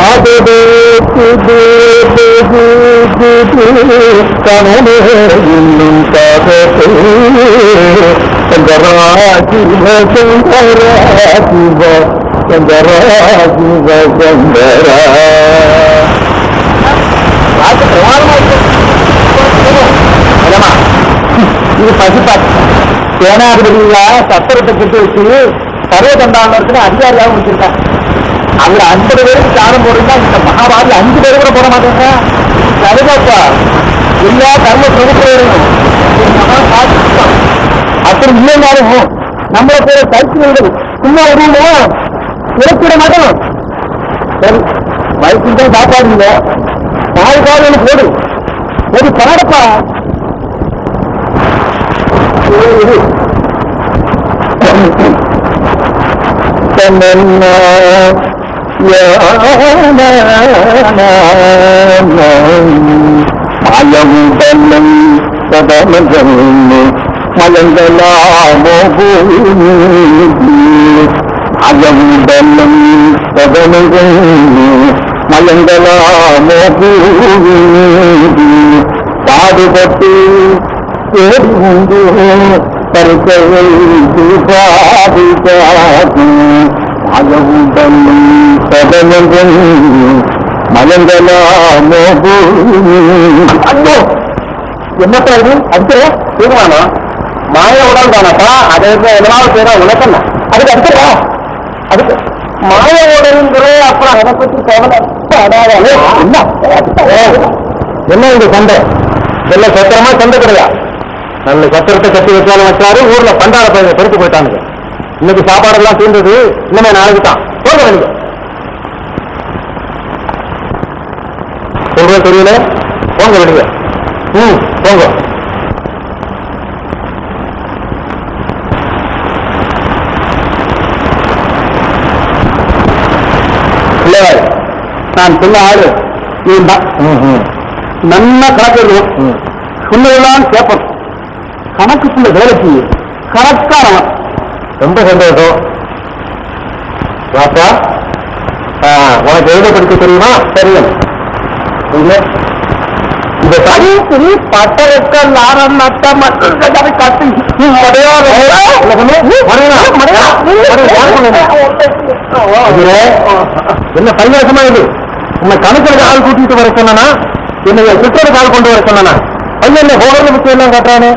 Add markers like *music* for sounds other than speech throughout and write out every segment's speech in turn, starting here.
காதலே கனவே இன்னும் காதலே சங்கரா சிவ சங்கரா இது பசுப்பாட்டு சேனாதிபதியா சத்திரத்தை கட்டி வச்சு சர்வ தண்டாளருக்கு அதிகாரியாக முடிச்சிருக்காங்க அதுல ஐம்பது பேருக்கு சாரம் போடுறா இந்த மகாபாரதி அஞ்சு பேரு கூட போட மாட்டேங்க அதுதாப்பா எல்லா கர்ம பிரபுத்தவரும் அப்படி இல்லைனாலும் நம்மளை பேர கருத்து சும்மா விடுவோம் இறக்கிட மாட்டோம் சரி வயசுக்கு தான் சாப்பாடுங்க இல்லை நாலு எனக்கு போடு. ஒரு பாடப்பா தமன்னா மாயம் தன்னம் சதமதம் மயங்கலாமோ அயம் தன்னம் சதமதம் மயங்கலாமோ பாடுபட்டு தேர்ந்து பருக்கையில் பாதிக்காகும் சதனங்கள் மயங்கலாமோ ஐயோ என்னப்பா இது? அடுத்த தீர்மானம். மாயவுடன் தானப்பா அது எதனால பேரா உனக்கண்ணா அதுக்கு அடுத்தா அதுக்கு மாயவுடன்கிற அப்புறம் அதை பத்தி கவலை. என்ன? இந்த சண்டை? நல்ல சத்திரமா சண்டை கிடையாது நல்ல சத்திரத்தை கட்டி வச்சாலும் வச்சாரு ஊர்ல பண்டார பயிரை பெருத்து போயிட்டானுங்க. இன்னைக்கு சாப்பாடெல்லாம் தீர்ந்தது இனிமே நாளைக்கு தான். போங்க வெளியே சொல்றது தெரியல. போங்க வெளியே ம் போங்க நான் சொன்ன ஆளு. நீ நன்னா கணக்கு சொன்னதெல்லாம் கேட்போம். கணக்குக்குள்ள வேலைக்கு கரெக்டானவன் ரொம்ப சந்தோஷம். வாப்பா ஆ, உனக்கு எழுத படிக்க தெரியுமா? தெரியும். தனி துணி பட்டரக்கல் ஆரம் நட்ட மற்றும் கட்டு என்ன பரிகாசமா இது? உன்னை கணக்கில் ஆள் கூட்டிட்டு வர சொன்னா என்னை சித்தருக்கு ஆள் கொண்டு வர சொன்னா பையன் ஹோட்டல் புத்தகம் எல்லாம் காட்டுறானே?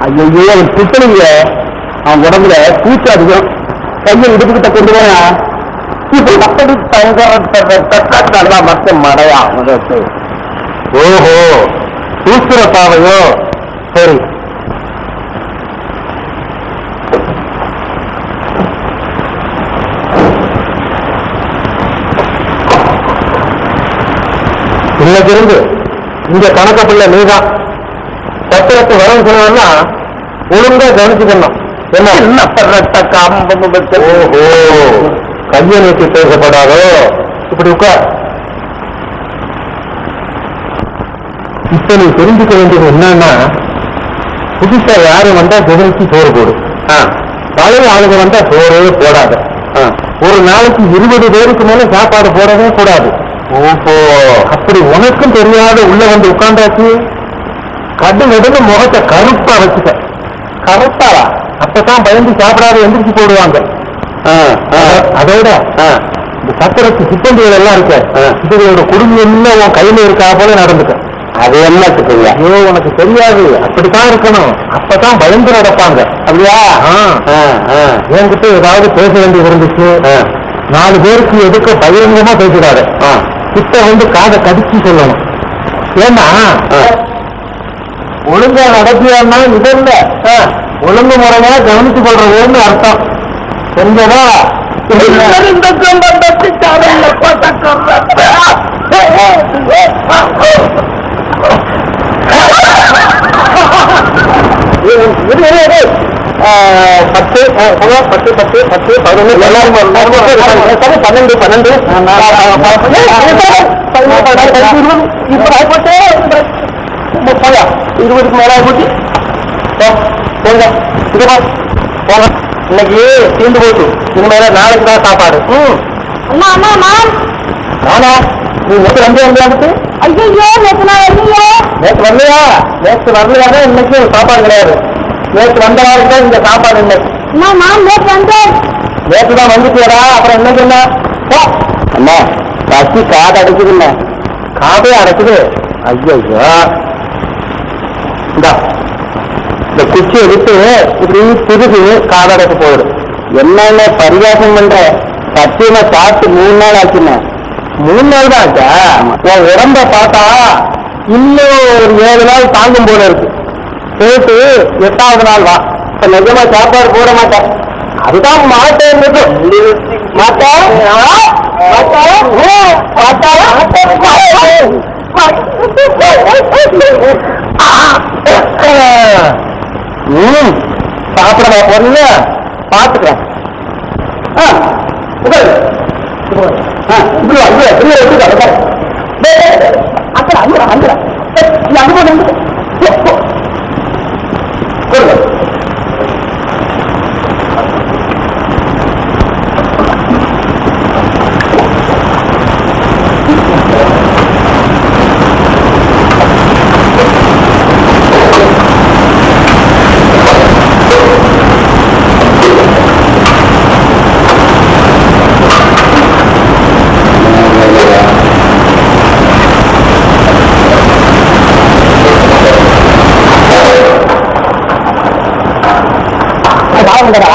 ஐயோ அவன் திட்டலைங்க அவன் உடம்புல பூச்சி அதிகம். கையை இடுப்புக்கிட்ட கொண்டு போனா இப்ப மத்தடி தங்க மத்த மடையா முதற்கு ஓஹோ சூத்திர பாவையோ சரி. இன்னைக்கு இருந்து இங்க கணக்க பிள்ளை நீதான். சத்திரத்து வரம் சொன்னா ஒழுங்கா கவனிச்சுக்கணும். என்ன? என்ன காம்பம் ஓஹோ. கையை நீட்டி பேசப்படாதோ? இப்படி உட்கார். இப்ப நீ தெரிஞ்சுக்க வேண்டியது என்னன்னா புதுசா யாரும் வந்தா குதிரைக்கு சோறு போடு. பழைய ஆளுங்க வந்தா சோறே போடாத. ஒரு நாளைக்கு இருபது பேருக்கு மேல சாப்பாடு போடவே கூடாது. ஓஹோ. அப்படி உனக்கும் தெரியாத உள்ள வந்து உட்கார்ந்தாச்சு? கடு நடுன்னு முகத்தை கருப்பா வச்சுக்க. கருப்பாவா அப்பதான் பயந்து சாப்பிடாத எந்திரிச்சு போடுவாங்க. அதோட இந்த சத்திரத்து சிப்பந்திகள் எல்லாம் இருக்கு இதுகளோட குடும்பம் எல்லாம் உன் கையில இருக்கா போல நடந்துக்க அது என்ன ஐயோ உனக்கு தெரியாது. அப்படித்தான் இருக்கணும். அப்பதான் பயந்து நடப்பாங்க. அப்படியா? என்கிட்ட ஏதாவது பேச வேண்டியது இருந்துச்சு. நாலு பேருக்கு எதுக்க பகிரங்கமா பேசிடாத கிட்ட வந்து காதை கடிச்சு சொல்லணும். ஏன்னா ஒழுங்கா நடத்தியான்னா இது இல்ல ஒழுங்கு முறையா கவனிச்சு கொள்றதுன்னு அர்த்தம். செஞ்சதா பத்து பத்து பத்து பத்து பதினொன்று எல்லாரும் பன்னெண்டு பன்னெண்டு முப்பதா இருபதுக்கு மேல போச்சு போங்க இதுவா போங்க இன்னைக்கு தீர்ந்து போச்சு. இனிமேல நாளைக்கு தான் சாப்பாடு. ம். அம்மா அம்மா அம்மா. நானா? நீ நேற்று வந்து வந்தாருக்கு ஐயோ நேற்று நான் வரலையே. நேற்று வரலையா? நேற்று வரலையாதான் இன்னைக்கு சாப்பாடு கிடையாது. நேற்று வந்தவாருக்கு தான் இந்த சாப்பாடு இல்லை அம்மா நான் நேற்று வந்தேன். நேற்று தான் வந்துட்டியடா. அப்புறம் இன்னைக்கு என்ன. அண்ணா பசி காது அடைக்குதுல்ல. காதே அடைக்குது. ஐயோ இந்தா. இந்த குச்சியை விட்டு இப்படி திருகு காதடைக்கு போகுது. என்னென்ன பரிகாசம் பண்ற? சத்தியமா சாப்பிட்டு மூணு நாள் ஆச்சுண்ணே மூணு நாள் தான் ஆச்சா? உன் உடம்ப பார்த்தா இன்னும் ஒரு ஏழு நாள் தாங்கும் போல இருக்கு. சேர்த்து எட்டாவது நாள் வா. இப்ப நிஜமா சாப்பாடு போட மாட்டேன். அதுதான் மாட்டேன் மாட்டேன் ம். சாப்பிடவா பொண்ணு? பார்த்துக்கிறேன் ஆ உட்காரு. ஆ, இப்படி வா, இப்படி வா, உட்காரு. டேய், அங்க அங்க போ, போ. கொடுங்க. வாங்கடா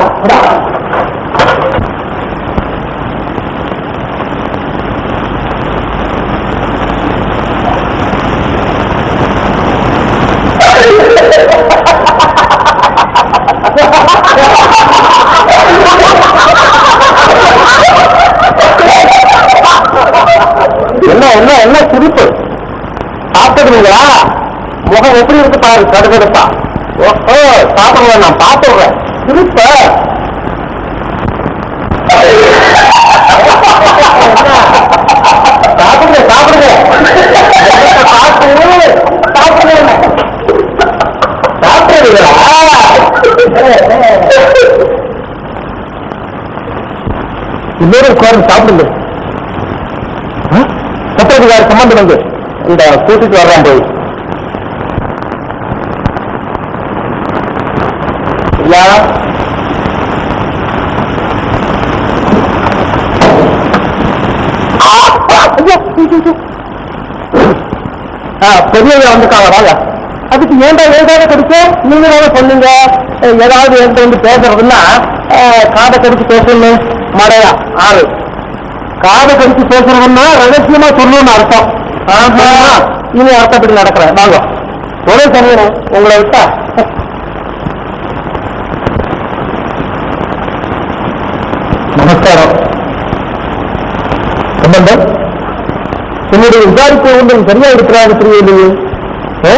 என்ன என்ன என்ன சிரிப்பு சாப்பிட்டுக்கிறீங்களா முகம் எப்படி இருக்கு பாரு கடுகடுப்பா. ஓஹோ சாப்பிடுவேன் நான் பாத்துடுறேன் திருப்ப. சாப்பிடுங்க சாப்பிடுங்க. சாப்பிட்டு சாப்பிடுங்க. சாப்பிடுறீங்களா? இன்னொரு உட்கார்ந்து சாப்பிடுங்க. பத்திரிகையார் சம்பந்தம் வந்து? இந்த கூட்டிட்டு வர்றான் போய். ஐயா பெரியவங்க வந்துட்டாங்க வாங்க. அதுக்கு ஏன்டா ஏதாவது கடிக்க நீங்க தானே சொன்னீங்க ஏதாவது எடுத்து வந்து பேசுறதுன்னா காதை கடிச்சு பேசணும் மடையா ஆறு காதை கடிச்சு பேசுறதுன்னா ரகசியமா சொல்லணும்னு அர்த்தம். இனி அர்த்தப்படி நடக்கிறேன். வாங்க. ஒரே சமயம் உங்களை விட்டா. நமஸ்காரம். சம்பந்தம் என்னுடைய விசாரிப்பு ஒன்றும் சரியா இருக்கிறாங்க தெரியலையே ஆ?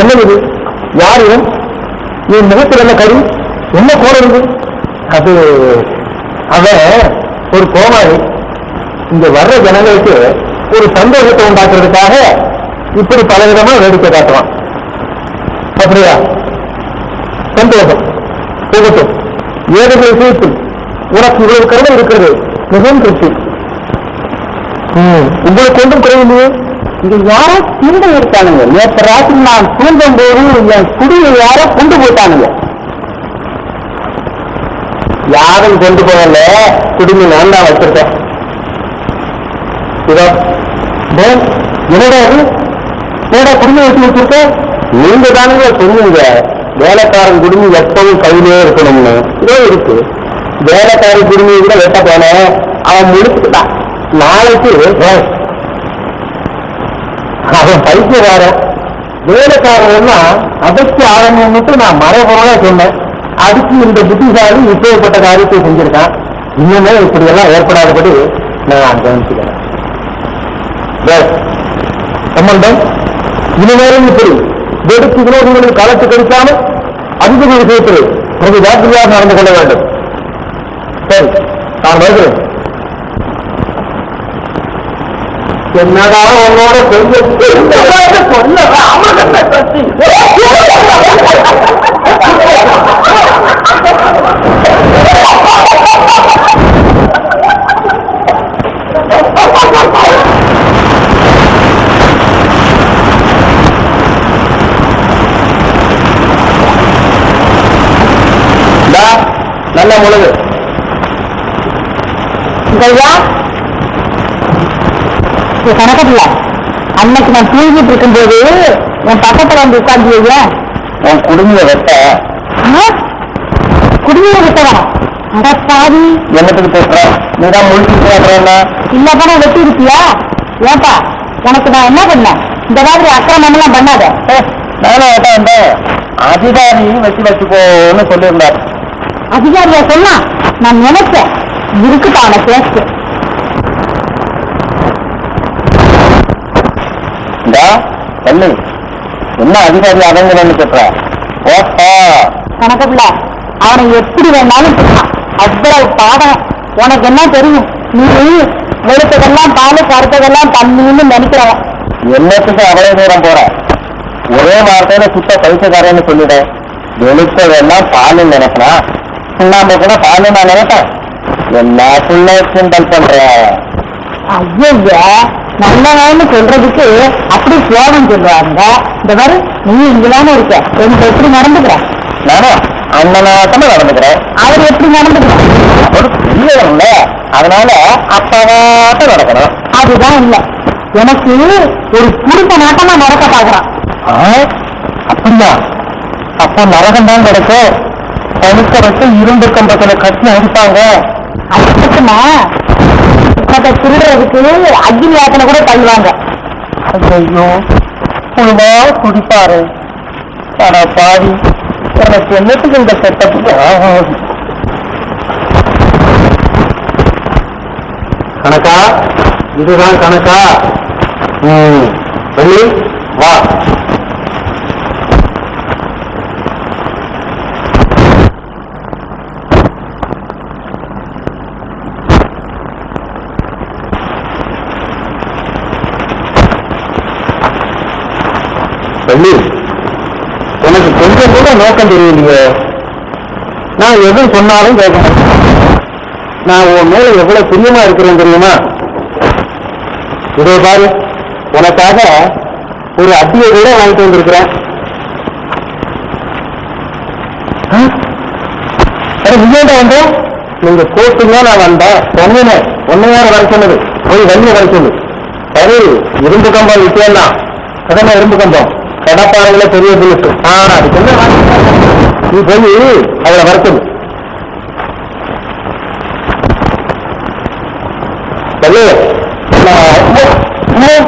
என்ன இது யாரும்? என் முகத்தில் என்ன கரு என்ன கோலம் இருக்கு அது அவன் ஒரு கோமாளி. இங்க வர்ற ஜனங்களுக்கு ஒரு சந்தோஷத்தை உண்டாக்குறதுக்காக இப்படி பலவிதமா வேடிக்கை காட்டுவான். அப்படியா? சந்தோஷம் போகட்டும். ஏழு விஷயத்தில் உனக்கு இவ்வளவு கருணை இருக்கிறது. மிகவும் திருப்தி. உங்களுக்கு ஒன்றும் குறையில்லையே இது யாரோ திருட இருக்கானுங்க நேற்று ராத்திரி நான் தூங்கும் போது என் குடியை யாரோ கொண்டு போயிட்டானுங்க யாரும் கொண்டு போகல. குடிமை நான் தான் வச்சிருக்கேன். என்னடா என்னடா குடும்பம் வச்சு வச்சிருக்க நீங்க தானுங்க சொன்னீங்க வேலைக்காரன் குடுமி எப்பவும் கையிலே இருக்கணும்னு. இதோ இருக்கு. வேலைக்காரன் குடுமையை கூட வெட்ட போனேன் அவன் முடிச்சுட்டான். நாளைக்கு ஏய், அவன் பைத்தியக்காரன் வேலைக்காரன்னா அதற்கு ஆரம்பம்னுட்டு நான் மறைபொருளா சொன்னேன். அதுக்கு இந்த புத்திசாலி இப்பேற்பட்ட காரியத்தை செஞ்சிருக்கான். இன்னுமே இப்படி எல்லாம் ஏற்படாதபடி நான் கவனிச்சுக்கிறேன். சம்பந்தம் இனிமேலும் இப்படி வெடுக்கு விரோதிகளில் களத்து கடிக்காமல் அதிக விஷயத்தில் பிரதி ஜாக்கிரதையாக நடந்து கொள்ள வேண்டும். சரி நான் வருகிறேன். என்னடா உன்னோட பெரிய சொல்ல ராமகண்ண பத்தி நல்லா முழுகு ஐயா கணக்கத்துல. அன்னைக்கு நான் தூங்கிட்டு இருக்கும்போது என் பக்கத்துல வந்து உட்காந்து ஐயா உன் குடும்ப வெட்ட. குடிநீர் விட்டவா? அட பாவி. என்னத்துக்கு பேசுற? நீ தான் முழுக்கிட்டு என்ன? இல்ல பணம் வெட்டி ஏப்பா உனக்கு நான் என்ன பண்ணேன்? இந்த மாதிரி அக்கிரமம் எல்லாம் பண்ணாத நானும் வந்தேன். அதிகாரி வச்சு வச்சுக்கோன்னு சொல்லியிருந்தார். அதிகாரியா சொன்னா நான் நினைச்சேன் இருக்குப்பா அவனை பேசு. சொல்லு என்ன அதிகாரி அதங்கன்னு கேட்ற ஓஹோ கணக்கப்புல அவனை எப்படி வேணாலும். அவ்வளவு பாடம். உனக்கு என்ன தெரியும்? நீ வெளுத்ததெல்லாம் பாலு கருத்ததெல்லாம் தண்ணின்னு நினைக்கிறவன். என்னத்துக்கு அவ்வளவு தூரம் போற? ஒரே வார்த்தையில சுத்த பைசக்காரன்னு சொல்லிட. வெளுத்ததெல்லாம் பாலு நினைக்கலாம் சுண்ணாம்பு கூட பாலு நான் நினைப்பேன். என்ன புள்ள கிண்டல் பண்ற? ஐயா நல்லவன்னு சொல்றதுக்கு அப்படி கோபம் சொல்லுவாங்க இந்த மாதிரி நீ இங்கதானே இருக்க. எனக்கு எப்படி நடந்துக்கிற? நானும் அண்ணனாட்டமா நடந்துக்கிறேன். அவர் எப்படி நடந்துக்கிறார்? ஒரு பெரியவர்ல அதனால அப்பாவாட்டம் நடக்கணும். அதுதான் இல்ல. எனக்கு ஒரு குடும்ப நாட்டமா நடக்க பாக்குறான் அப்படியா? அப்போ நரகம் தான் கிடைக்கும். பழுக்க வச்சு இரும்பு கம்பத்துல கட்டி அடிப்பாங்க. அதுக்குமா அதை திருடுறதுக்கு அக்னி யாத்தனை கூட தள்ளுவாங்க. ஐயோ புழுவா குடிப்பாரு. அட பாவி எனக்கு என்னத்துக்கு இந்த செட்டப்புக்கு கணக்கா? இதுதான் கணக்கா? ம் வா சொல்லி உனக்கு கொஞ்சம் கூட நோக்கம் தெரியலையே நான் எதுவும் சொன்னாலும் கேட்க மாட்டேன். நான் உன் மேல எவ்வளவு பிரியமா இருக்கிறேன் தெரியுமா? இதோ பாரு உனக்காக ஒரு அட்டியை கூட வாங்கிட்டு வந்திருக்கிறேன். நீங்க அட, வந்த? நீங்க கோட்டுங்க நான் வந்தேன். சொன்னேன். ஒன்னையார வர சொன்னது. போய் வண்டியை வர சொல்லு சரி இரும்பு கம்பம் விட்டேன்னா. கடமை இரும்பு கம்பம்? கடப்பாறையில பெரிய புலுசு ஆ அதுக்கு என்ன? நீ போய் அவளை வர சொல்லு சொல்லு நான்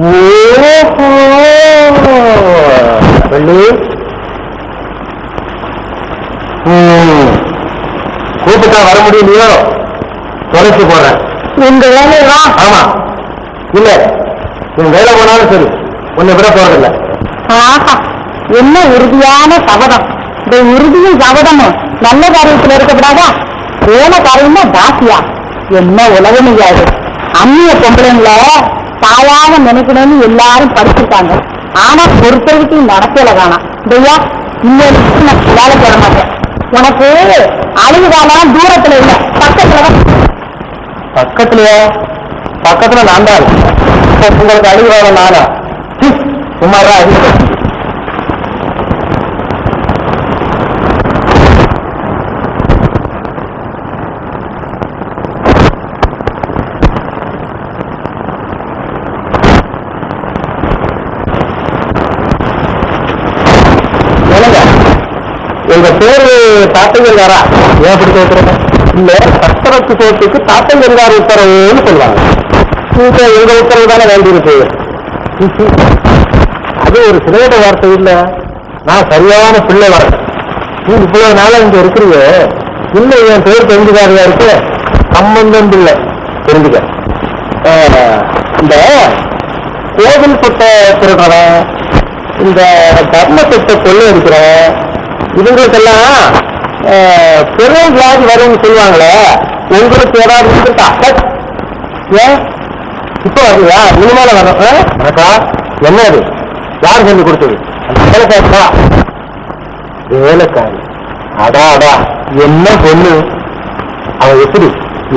ஓஹோ சொல்லி ம். கூப்பிட்டா வர முடியலையோ? தொலைச்சு போறேன். உங்க வேலையா ஆமா. இல்ல நீ வேலை போனாலும் சரி உன்னை விட போறதில்ல. ஆஹா என்ன உறுதியான சபதம். இந்த உறுதியும் சபதமும் நல்ல காரியத்துல இருக்கக்கூடாதா? வேல காரியம்னா தாசியா என்ன உலகம் இது அந்நிய பொம்பளைங்கள தாயாக நினைக்கணும்னு எல்லாரும் படிச்சிருக்காங்க. ஆனா பொறுத்தவரைக்கு நடக்கல காணாம் ஐயா இன்னொரு வேலை போட மாட்டேன். உனக்கு அழிவு தூரத்துல இல்ல. பக்கத்துல தான். பக்கத்துலயா? பக்கத்துல நான் தான் உங்களுக்கு அழுகிறாங்க நானா? ஹம், சும்மாதான் அழுகு சொல்லுங்க உங்க பேரு தாத்தங்கர்காரா ஏன் அப்படி கேட்கறீங்க இல்ல சத்திரத்து சோத்துக்கு தாத்தங்கர்கார் உத்தரவுன்னு சொல்லுவாங்க. நீங்க எங்க உத்தரவு தானே வேண்டியிருக்கு? அது ஒரு சிலையிட வார்த்தை இல்ல. நான் சரியான பிள்ளை வரேன் நீ இவ்வளவு நாளா இங்க இருக்கிறீங்க. இல்ல என் பேர் தெரிஞ்சுக்காரியா இருக்கு? சம்பந்தம் இல்லை. தெரிஞ்சுக்க. இந்த கோவில் பட்ட திருடுறவன் இந்த தர்மத்தை கொள்ளையடிக்கிறவன் இவங்களுக்கெல்லாம் பெரும் வியாதி வரும்னு சொல்லுவாங்களே உங்களுக்கு ஏதாவது இருக்கா ஏன்? இப்ப வரலையா இனிமேல வரும் ஆ? என்ன அது? யார் சொல்லி கொடுத்தது? வேலைக்காரா வேலைக்காரி. அடா அடா. என்ன பொண்ணு? அவ எப்படி?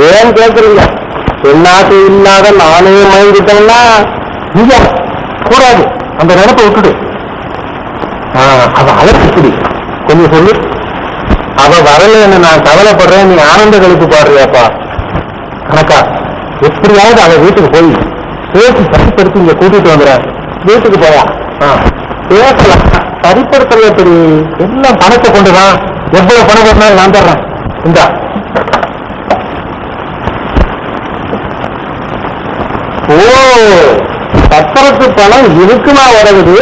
ஏன் கேட்கறீங்க என்னாட்டு இல்லாத நானே மயங்கிட்டேன்னா இங்க கூடாது. அந்த நினைப்பை விட்டுடு. ஆ, அழ அழகு எப்படி சொல்லு. அவ வரலன்னு நான் கவலைப்படுறேன். நீ ஆனந்த கழிப்பு பாடுறியாப்பா. கணக்கா எப்படியாவது அவ வீட்டுக்கு போய் பேசி சரிப்படுத்தி இங்க கூட்டிட்டு வந்துற வீட்டுக்கு போயா? ஆ, பேசலாம். சரிப்படுத்தல எப்படி எல்லாம் பணத்தை கொண்டுதான். எவ்வளவு பணம் வேணாலும் நான் தர்றேன். இந்தா. ஓ பத்திரத்து பணம் இருக்குமா வரது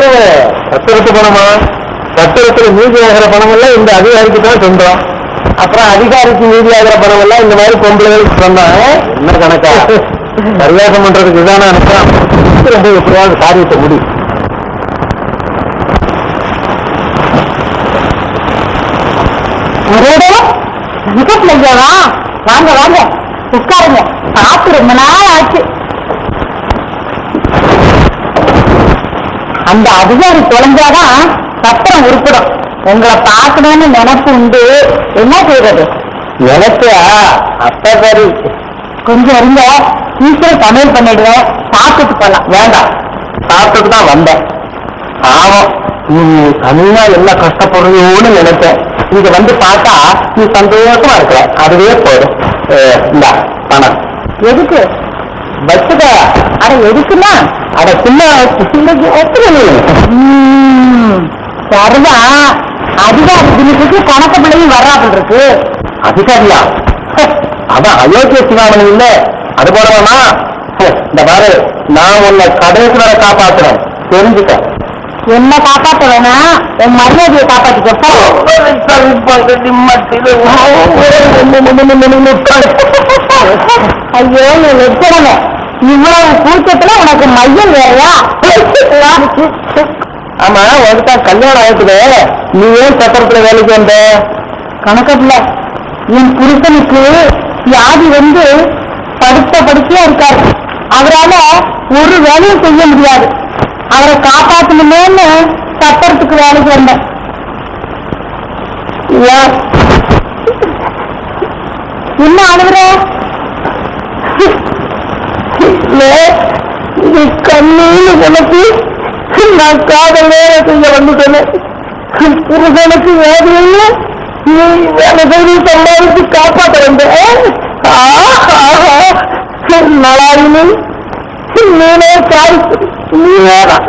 பத்திரத்து பணமா? பத்திரத்துல மீதி ஆகிற பணம் எல்லாம் இந்த அதிகாரிக்கு தான் சொந்தம் அப்புறம் அதிகாரிக்கு மீதி ஆகிற பணம் எல்லாம் இந்த மாதிரி பொம்பளைகளுக்கு சொந்தம் என்ன கணக்கா? பரியாசம் பண்றதுக்கு இதான அனுப்புறான் எப்படியாவது காரியத்தை முடி. வாங்க வாங்க உட்காருங்க. சாப்பிட்டு ரொம்ப நாள் ஆச்சு. அந்த அதிகாரி தொலைஞ்சாதான் சத்திரம் உருப்படும். உங்களை பார்க்கணும்னு நினைப்பு உண்டு. என்ன செய்யறது நினைச்சா? அப்ப சரி. கொஞ்சம் இருங்க. சீக்கிரம் சமையல் பண்ணிடுவேன். சாப்பிட்டு போலாம். வேண்டாம். சாப்பிட்டுட்டு தான் வந்தேன். ஆமாம் நீ தனியா எல்லாம் கஷ்டப்படுறியோன்னு நினைச்சேன். இங்க வந்து பார்த்தா நீ சந்தோஷமா இருக்கிற. அதுவே போதும். அஹ், இந்தா பணம். எதுக்கு? வச்சுக்க. அட எதுக்குன்னா அட சின்ன இன்னைக்கு சரிதான் அதிகாரி தினத்துக்கு கணக்கு பிள்ளையும் வர்றாப்புல இருக்கு. அதிகாரியா? அதான் அயோக்கிய சிவாமணி இல்ல. அது ஹே, இந்த பாரு நான் உன்னை கடைசி வரை காப்பாத்துறேன். தெரிஞ்சுக்க. என்ன காப்பாத்த வேணாம் உன் மரியாதையை காப்பாத்திக்கப்போ ஐயோ நீ வெச்சடமே இவ்வளவு கூட்டத்துல உனக்கு மையம் வேறையா? *laughs* *laughs* ஆமா உனக்கு கல்யாணம் ஆயிட்டுது. நீ ஏன் சத்திரத்துல வேலைக்கு வந்த? கணக்கத்துல. என் புருஷனுக்கு வியாதி வந்து படுத்த படுக்கையா இருக்காரு. அவரால ஒரு வேலையும் செய்ய முடியாது. அவரை காப்பாத்தணுமேன்னு சத்திரத்துக்கு வேலைக்கு வந்தேன். என்ன அழுகுற நீ கண்ணீர் உனக்கு நான் காதல் வேலை செய்ய வந்துட்டேன் புருஷனுக்கு வேலையில்ல நீ வேலை செய்து சம்பாதித்து காப்பாற்ற வந்த நலாயினி. நீனே காரி நீ வேணாம்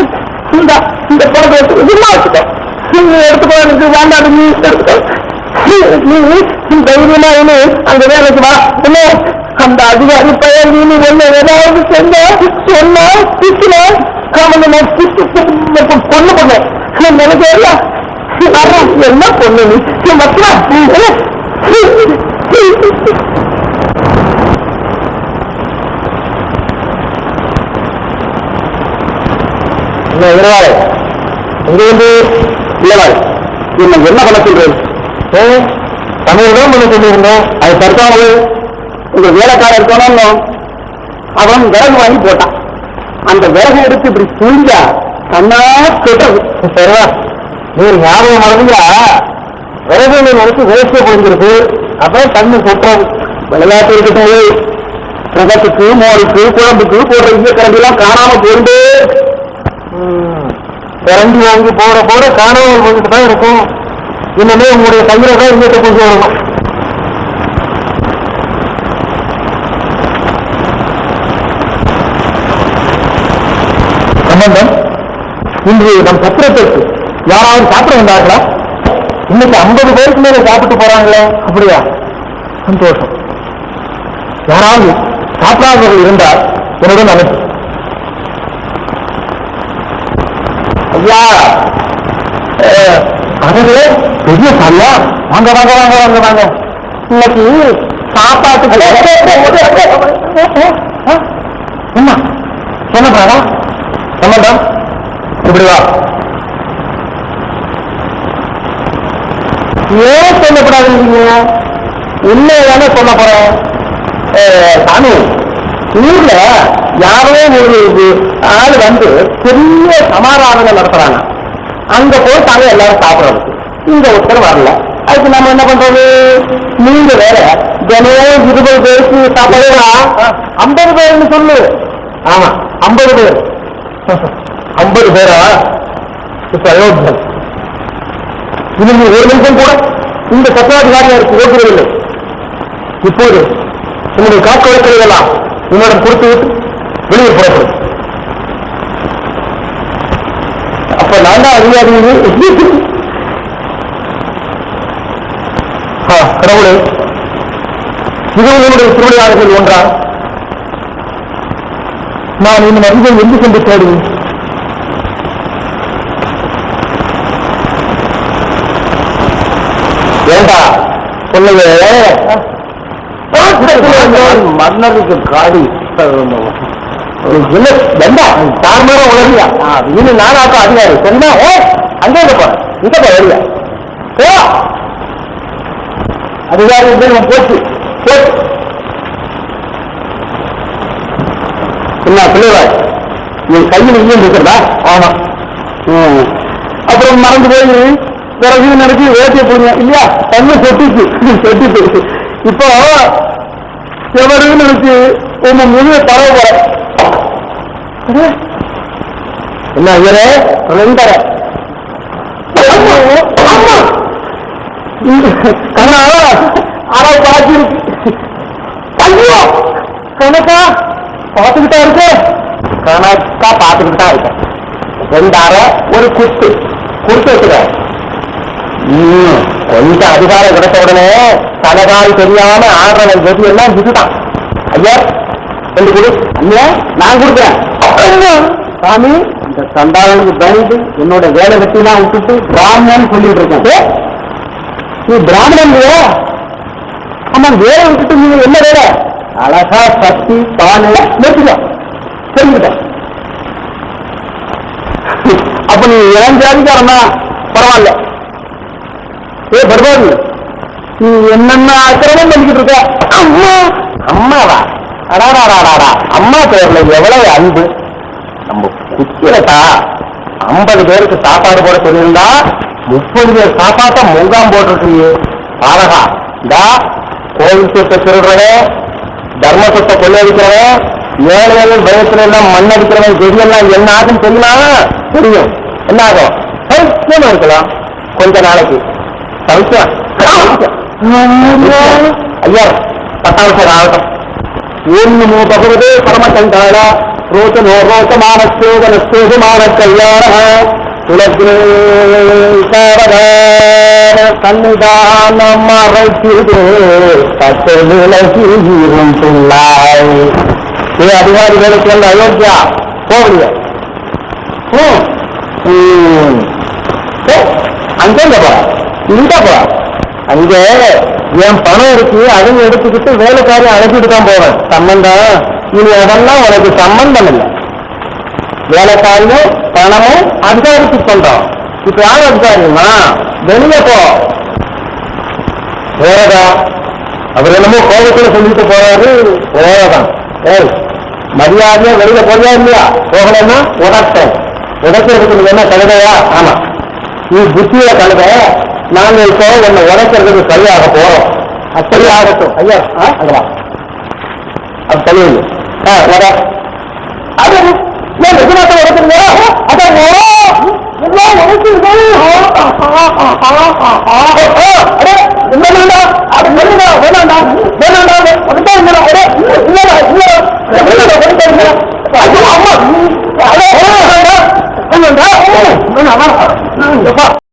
இந்த இந்த படத்தை எடுத்து சும்மா வச்சுக்கோ. நீ எடுத்துக்கோ எனக்கு வேண்டாம் நீ எடுத்துக்கோ. நீ தைரியமா இனி அந்த வேலைக்கு வா. என்ன அந்த அதிகாரி பையன் நீ ஒண்ணு ஏதாவது செஞ்ச சொன்னா பிச்சுல அவனை நான் பிச்சு பொண்ணு பண்ணேன். எனக்கு எல்லாம் என்ன பொண்ணு நீ? மச்சா என்ன இருவாளே இங்க வந்து என்ன என்ன பண்ண சொல்றேன் ஏ பண்ண சொல்லியிருந்தேன் அது தற்காமல் உங்க வேலைக்காரர் இருக்கணும் அவன் விறகு வாங்கி போட்டான். அந்த விறகு எடுத்து இப்படி தூங்கா கண்ணா கெட்டது சரிவா. நீ ஞாபகம் மறந்தீங்களா? விறகு நீ நினைச்சு வேஸ்டே போயிருக்கிறது அப்புறம் தண்ணி கொட்டுறது விளையாட்டு இருக்கட்டும். ரகத்துக்கு மோருக்கு குழம்புக்கு போடுற இந்த கரண்டிலாம் காணாம போயிட்டு கரண்டி வாங்கி போற போற காணாமல் போயிட்டு தான் இருக்கும். இன்னமே உங்களுடைய கையில தான் இங்கிட்ட கொஞ்சம் வரணும் சம்பந்தம் இன்று நம் சத்திரத்திற்கு யாராவது சாப்பிட வந்தார்களா? இன்னைக்கு ஐம்பது பேருக்கு மேல சாப்பிட்டு போறாங்களே அப்படியா? சந்தோஷம். யாராவது சாப்பிடாதவர்கள் இருந்தால் என்னுடன் அனுப்பு. ஐயா அஹ், அதுவே பெரிய சாமியா வாங்க வாங்க வாங்க வாங்க வாங்க. இன்னைக்கு சாப்பாட்டுக்கு என்ன? சொன்னதாடா சம்மந்தா இப்படி வா ஏன் சொல்லக்கூடாதுங்க உண்மையானே சொல்ல போறேன். சாமி ஊர்ல யாரோ ஒரு ஆள் வந்து பெரிய சமாதானங்கள் நடத்துறாங்க. அங்க போய் தாங்க எல்லாரும் சாப்பிடறது இந்த ஒருத்தர் வரல. அதுக்கு நம்ம என்ன பண்றது? நீங்க வேற தினம் இருபது பேருக்கு சாப்பிடுறா ஐம்பது பேர்னு சொல்லு. ஆமா ஐம்பது பேர். ஐம்பது பேரா? இப்ப அயோத்தியம் இது ஒரு நிமிஷம் கூட இந்த சத்தியாதிகாரியாருக்கு ஓட்டுவதில்லை இப்போது உங்களுடைய காக்க வழக்குகள் எல்லாம் கொடுத்து விட்டு வெளியே புறப்படும். அப்ப நான் தான் அதிகாரி ஆ, கடவுளே இது உங்களுடைய திருவிளையாடுகள் ஒன்றா? நான் இன்னும் அறிவை எங்கு சென்று தேடுவேன் ஏண்டா? சொல்லுங்க. மன்னருக்கு காடி வெண்டா தார்மார உலகியா? இன்னும் நானாக்கா அதிகாரி. சொன்னா ஓ அங்கே இருப்ப இங்க ஓ அதிகாரி போச்சு. போச்சு. என்ன பிள்ளைவாய் நீ கையில் இங்கே இருக்கிறதா ஆமா. ம். அப்புறம் மறந்து போய் பிறகு நடத்தி ஓட்டிய போடுங்க. இல்லையா? தண்ணி சொட்டிச்சு. சொட்டிச்சு இப்போ எவருன்னு நினைச்சு உங்க முழுவ பரவ போற என்ன ஐயரே ரெண்டரை. கண்ணா பாக்கி இருக்கு ஐயோ கணக்கா? பார்த்துக்கிட்டா இருக்கு. கணக்கா பார்த்துக்கிட்டு தான் இருக்கேன் ஒரு குத்து. குத்து வச்சுக்க. கொஞ்சம் அதிகாரம் கிடைச்ச உடனே தலகால் தெரியாம ஆடுறவன் கதி எல்லாம் இதுதான். ஐயா ரெண்டு கொடு. ஐயா நான் கொடுக்குறேன். சாமி இந்த சண்டாளனுக்கு பயந்து என்னோட வேலை வெட்டிலாம் விட்டுட்டு பிராமணன் சொல்லிட்டு இருக்கேன். நீ பிராமணன் ஆமா வேலை விட்டுட்டு நீங்க என்ன வேலை? அழகா சக்தி பானை நிறுத்திக்க தெரிஞ்சுக்கிட்டேன் அப்ப நீ ஏன் ஜாதிக்காரனா பரவாயில்ல. ஏ பரவாயில்ல நீ என்னென்ன ஆக்கிரமம் பண்ணிக்கிட்டு இருக்க? அம்மா அம்மாவா? அடாடாடாடா அம்மா பேர்ல எவ்வளவு அன்பு? நம்ம குச்சிரட்டா ஐம்பது பேருக்கு சாப்பாடு போட சொல்லியிருந்தா முப்பது பேர் சாப்பாட்டை முகாம் போட்டிருக்கீங்க பாலகா இந்தா கோவில் சொத்தை திருடுறதே தர்ம சொத்தை கொள்ளையடிக்கிறவன் ஏழைகள் பயத்துல எல்லாம் மண் அடிக்கிறவன் செடியெல்லாம் என்ன ஆகும் தெரியுமா? தெரியும். என்ன ஆகும்? பைத்தியம் இருக்கலாம். கொஞ்ச நாளைக்கு. பைத்தியம். ஐயா பத்தாவசரம் ஆகட்டும் ஏன்னு பகவதே சேதன சேதுமான கல்யாணம் கல்யாண கண்ணிதான மறைச்சிடு பத்து விலகி ஈரும் ஏ அதிகாரிகளுக்கு எல்லாம் அயோத்தியா போகலைய அங்கே போற இந்த போற அங்க என் பணம் இருக்கு அதையும் எடுத்துக்கிட்டு வேலைக்காரி அழைச்சிட்டு தான் போவேன் சம்பந்தம் இனி அதெல்லாம் உனக்கு சம்பந்தம் இல்லை. வேலைக்காரியும் பணமும் அதிகாரிக்கு பண்றோம் இப்ப யார் அதிகாரிமா வெளியே போ. வேறதா அவர் என்னமோ கோபத்துல சொல்லிட்டு போறாரு. வேறதான் ஏய் மரியாதையா வெளியில போறியா இல்லையா? போகலன்னா உடட்டேன் உடைக்கிறதுக்கு என்ன கழுதையா? ஆமா. நீ புத்தியில கழுத. நாங்க இப்போ உன்னை உடைக்கிறதுக்கு சரியாக போறோம். அது ஆகட்டும். ஐயா ஆ, அது சொல்லுங்க. ஆ வர அது ஏன் நிஜமாத்த உடைக்கிறீங்க அதான் எல்லாம் உடைச்சிருக்கோம் அடே என்ன வேண்டாம் அது வேண்டாம் வேண்டாம் வேண்டாம் உடைச்சா இல்லடா அடே இல்லடா இல்லடா வேண்டாம் உடைச்சா ஐயோ அம்மா அடே வேண்டாம் வேண்டாம் வேண்டாம்